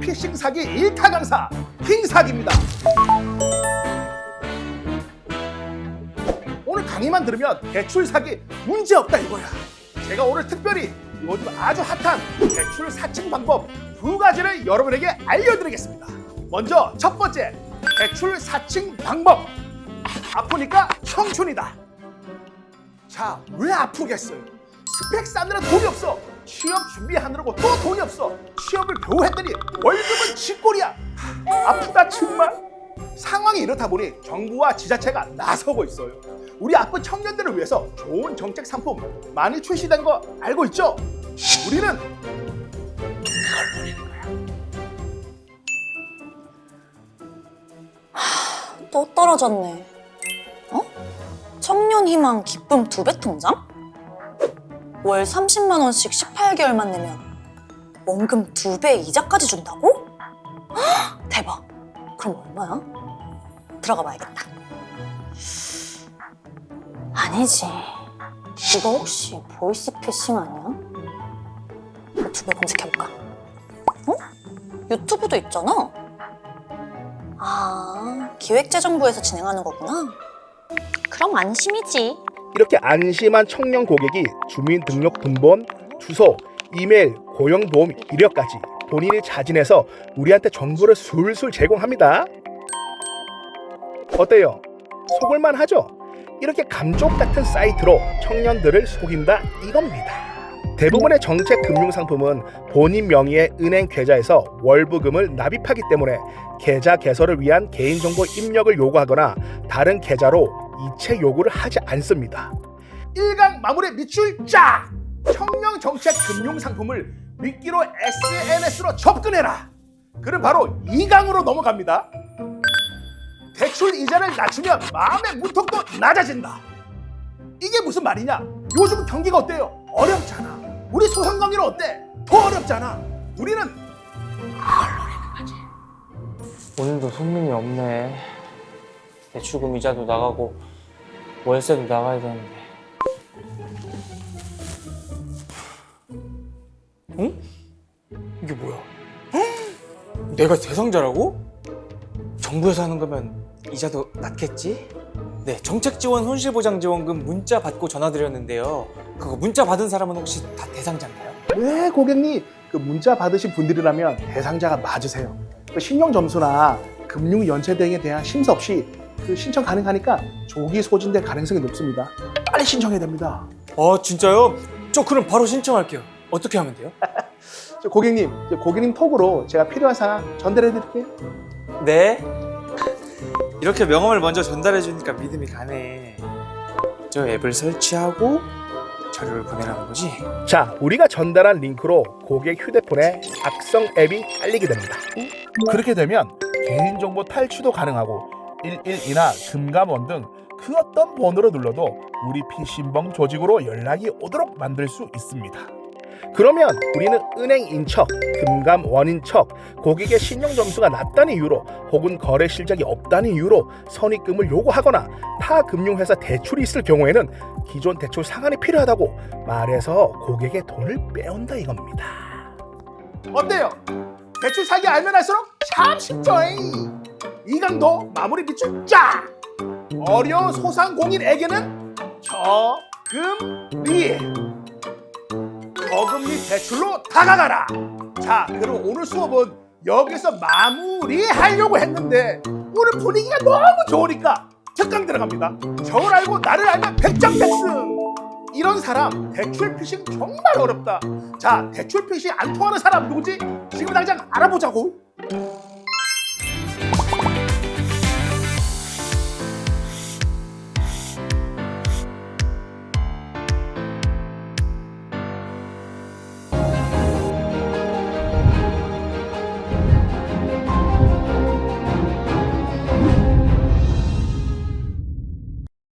피싱 사기 1타 강사 킹사기입니다. 오늘 강의만 들으면 대출 사기 문제 없다 이거야. 제가 오늘 특별히 요즘 아주 핫한 대출 사칭 방법 두 가지를 여러분에게 알려드리겠습니다. 먼저 첫 번째 대출 사칭 방법. 아프니까 청춘이다. 자, 왜 아프겠어요? 스펙 쌓느라 돈이 없어. 취업 준비하느라고 또 돈이 없어. 취업을 겨우 했더니 월급은 쥐꼴이야. 아프다 정말. 상황이 이렇다 보니 정부와 지자체가 나서고 있어요. 우리 아픈 청년들을 위해서 좋은 정책 상품 많이 출시된 거 알고 있죠? 우리는 또 떨어졌네. 어? 청년 희망 기쁨 두 배 통장? 월 30만 원씩 18개월만 내면 원금 두 배 이자까지 준다고? 헉, 대박. 그럼 얼마야? 들어가 봐야겠다. 아니지. 이거 혹시 보이스피싱 아니야? 유튜브에 검색해볼까? 어? 유튜브도 있잖아. 아, 기획재정부에서 진행하는 거구나. 그럼 안심이지. 이렇게 안심한 청년 고객이 주민등록번번, 주소, 이메일, 고용보험 이력까지 본인이 자진해서 우리한테 정보를 술술 제공합니다. 어때요? 속을만 하죠? 이렇게 감쪽 같은 사이트로 청년들을 속인다 이겁니다. 대부분의 정책 금융 상품은 본인 명의의 은행 계좌에서 월부금을 납입하기 때문에 계좌 개설을 위한 개인정보 입력을 요구하거나 다른 계좌로 이체 요구를 하지 않습니다. 1강 마무리 밑줄 쫙! 청년 정책 금융 상품을 미끼로 SNS로 접근해라. 그럼 바로 2강으로 넘어갑니다. 대출 이자를 낮추면 마음의 문턱도 낮아진다. 이게 무슨 말이냐? 요즘 경기가 어때요? 어렵잖아. 우리 소상공인은 어때? 더 어렵잖아. 우리는 오늘도 손님이 없네. 대출금 이자도 나가고 월세도 나가야 되는데. 응? 이게 뭐야? 헉! 내가 대상자라고? 정부에서 하는 거면 이자도 낮겠지? 네, 정책지원 손실보장지원금 문자 받고 전화드렸는데요. 그거 문자 받은 사람은 혹시 다 대상자인가요? 네 고객님 그 문자 받으신 분들이라면 대상자가 맞으세요. 그 신용 점수나 금융 연체 등에 대한 심사 없이 그 신청 가능하니까 조기 소진될 가능성이 높습니다. 빨리 신청해야 됩니다. 아, 진짜요? 저 그럼 바로 신청할게요. 어떻게 하면 돼요? 저 고객님, 이제 고객님 톡으로 제가 필요한 사항 전달해 드릴게요. 네. 이렇게 명함을 먼저 전달해 주니까 믿음이 가네. 저 앱을 설치하고 자료를 보내라는 거지? 자, 우리가 전달한 링크로 고객 휴대폰에 악성 앱이 깔리게 됩니다. 그렇게 되면 개인정보 탈취도 가능하고 112나 금감원 등 그 어떤 번호로 눌러도 우리 피신범 조직으로 연락이 오도록 만들 수 있습니다. 그러면 우리는 은행인 척, 금감원인 척, 고객의 신용 점수가 낮다는 이유로 혹은 거래 실적이 없다는 이유로 선입금을 요구하거나 타 금융회사 대출이 있을 경우에는 기존 대출 상환이 필요하다고 말해서 고객의 돈을 빼온다 이겁니다. 어때요? 대출 사기 알면 할수록 참 쉽죠잉. 이강도 마무리 밑줄 쫙! 어려운 소상공인에게는 저금리 저금리 대출로 다가가라. 자, 그럼 오늘 수업은 여기서 마무리하려고 했는데 오늘 분위기가 너무 좋으니까 특강 들어갑니다. 저를 알고 나를 알면 백장백승. 이런 사람 대출 피싱 정말 어렵다. 자, 대출 피싱 안 통하는 사람 누구지? 지금 당장 알아보자고.